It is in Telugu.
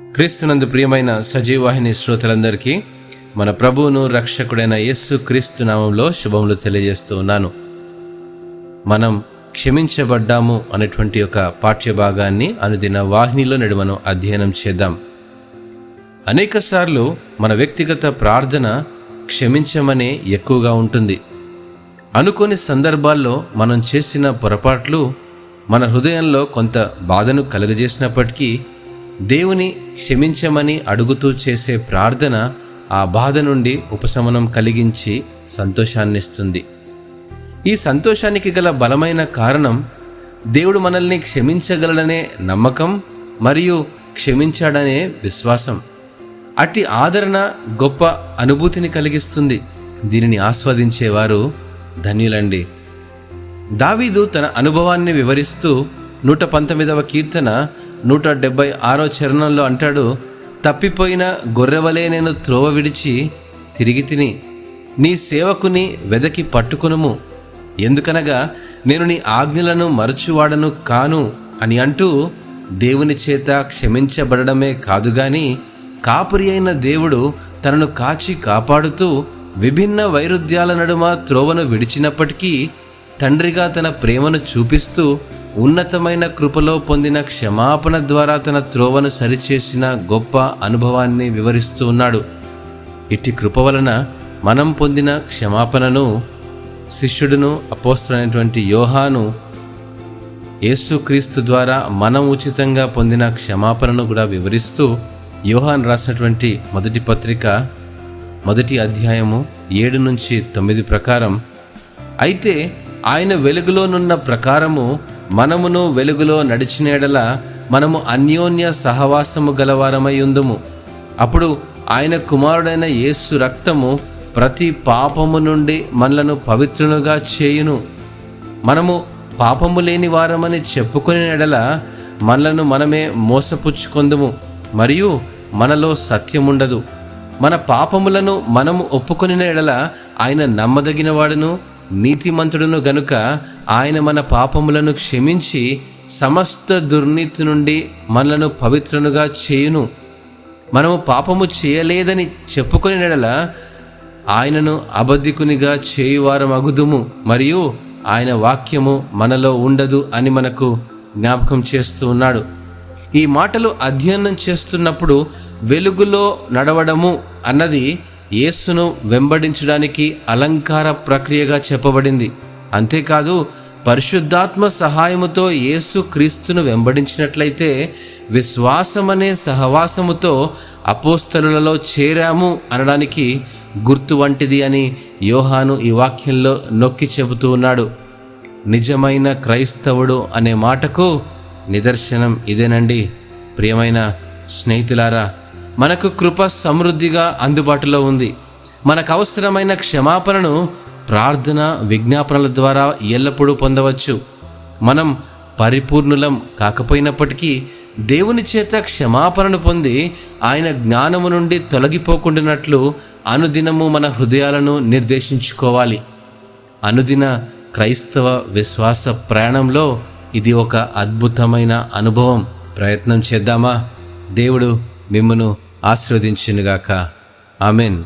క్రీస్తునందు ప్రియమైన సజీవాహిని శ్రోతలందరికీ మన ప్రభువును రక్షకుడైన యేసు క్రీస్తు నామంలో శుభములు తెలియజేస్తూ ఉన్నాను. మనం క్షమించబడ్డాము అనేటువంటి ఒక పాఠ్య భాగాన్ని అనుదిన వాహినిలో నేడు మనం అధ్యయనం చేద్దాం. అనేకసార్లు మన వ్యక్తిగత ప్రార్థన క్షమించమనే ఎక్కువగా ఉంటుంది. అనుకోని సందర్భాల్లో మనం చేసిన పొరపాట్లు మన హృదయంలో కొంత బాధను కలుగజేసినప్పటికీ దేవుని క్షమించమని అడుగుతూ చేసే ప్రార్థన ఆ బాధ నుండి ఉపశమనం కలిగించి సంతోషాన్నిస్తుంది. ఈ సంతోషానికి గల బలమైన కారణం దేవుడు మనల్ని క్షమించగలడనే నమ్మకం మరియు క్షమించాడనే విశ్వాసం. అట్టి ఆదరణ గొప్ప అనుభూతిని కలిగిస్తుంది. దీనిని ఆస్వాదించేవారు ధన్యులండి. దావీదు తన అనుభవాన్ని వివరిస్తూ నూట పంతొమ్మిదవ కీర్తన నూట డెబ్బై ఆరో చరణంలో అంటాడు తప్పిపోయిన గొర్రెవలే నేను త్రోవ విడిచి తిరిగి తిని నీ సేవకుని వెదకి పట్టుకునుము. ఎందుకనగా నేను నీ ఆజ్ఞలను మరచువాడను కాను అని అంటూ దేవుని చేత క్షమించబడడమే కాదు గాని కాపురి అయిన దేవుడు తనను కాచి కాపాడుతూ విభిన్న వైరుధ్యాల నడుమ త్రోవను విడిచినప్పటికీ తండ్రిగా తన ప్రేమను చూపిస్తూ ఉన్నతమైన కృపలో పొందిన క్షమాపణ ద్వారా తన త్రోవను సరిచేసిన గొప్ప అనుభవాన్ని వివరిస్తూ ఉన్నాడు. ఇట్టి కృప వలన మనం పొందిన క్షమాపణను శిష్యుడును అపోస్తుడైనటువంటి యోహాను యేసుక్రీస్తు ద్వారా మనం ఉచితంగా పొందిన క్షమాపణను కూడా వివరిస్తూ యోహాన్ రాసినటువంటి మొదటి పత్రిక మొదటి అధ్యాయము ఏడు నుంచి తొమ్మిది ప్రకారం అయితే ఆయన వెలుగులోనున్న ప్రకారము మనమును వెలుగులో నడిచిన ఎడల మనము అన్యోన్య సహవాసము గలవారమై ఉందుము. అప్పుడు ఆయన కుమారుడైన యేసు రక్తము ప్రతి పాపము నుండి మనలను పవిత్రునుగా చేయును. మనము పాపము లేని వారమని చెప్పుకునే ఎడల మనలను మనమే మోసపుచ్చుకొందుము. మరియు మనలో సత్యముండదు. మన పాపములను మనము ఒప్పుకొనిన ఎడల ఆయన నమ్మదగినవాడును నీతిమంతుడును గనుక ఆయన మన పాపములను క్షమించి సమస్త దుర్నీతి నుండి మనలను పవిత్రునుగా చేయును. మనము పాపము చేయలేదని చెప్పుకుని నెడల ఆయనను అబద్ధికునిగా చేయువారం అగుదుము మరియు ఆయన వాక్యము మనలో ఉండదు అని మనకు జ్ఞాపకం చేస్తూ ఉన్నాడు. ఈ మాటలు అధ్యయనం చేస్తున్నప్పుడు వెలుగులో నడవడము అన్నది యేసును వెంబడించడానికి అలంకార ప్రక్రియగా చెప్పబడింది. అంతేకాదు పరిశుద్ధాత్మ సహాయముతో యేసు క్రీస్తును వెంబడించినట్లయితే విశ్వాసమనే సహవాసముతో అపోస్తలులలో చేరాము అనడానికి గుర్తు వంటిది అని యోహాను ఈ వాక్యంలో నొక్కి చెబుతూ ఉన్నాడు. నిజమైన క్రైస్తవుడు అనే మాటకు నిదర్శనం ఇదేనండి. ప్రియమైన స్నేహితులారా మనకు కృప సమృద్ధిగా అందుబాటులో ఉంది. మనకు అవసరమైన క్షమాపణను ప్రార్థన విజ్ఞాపనల ద్వారా ఎల్లప్పుడూ పొందవచ్చు. మనం పరిపూర్ణులం కాకపోయినప్పటికీ దేవుని చేత క్షమాపణను పొంది ఆయన జ్ఞానము నుండి తొలగిపోకుండానట్లు అనుదినము మన హృదయాలను నిర్దేశించుకోవాలి. అనుదిన క్రైస్తవ విశ్వాస ప్రయాణంలో ఇది ఒక అద్భుతమైన అనుభవం. ప్రయత్నం చేద్దామా? దేవుడు మిమ్మను ఆశీర్వదించునుగాక. ఆమెన్.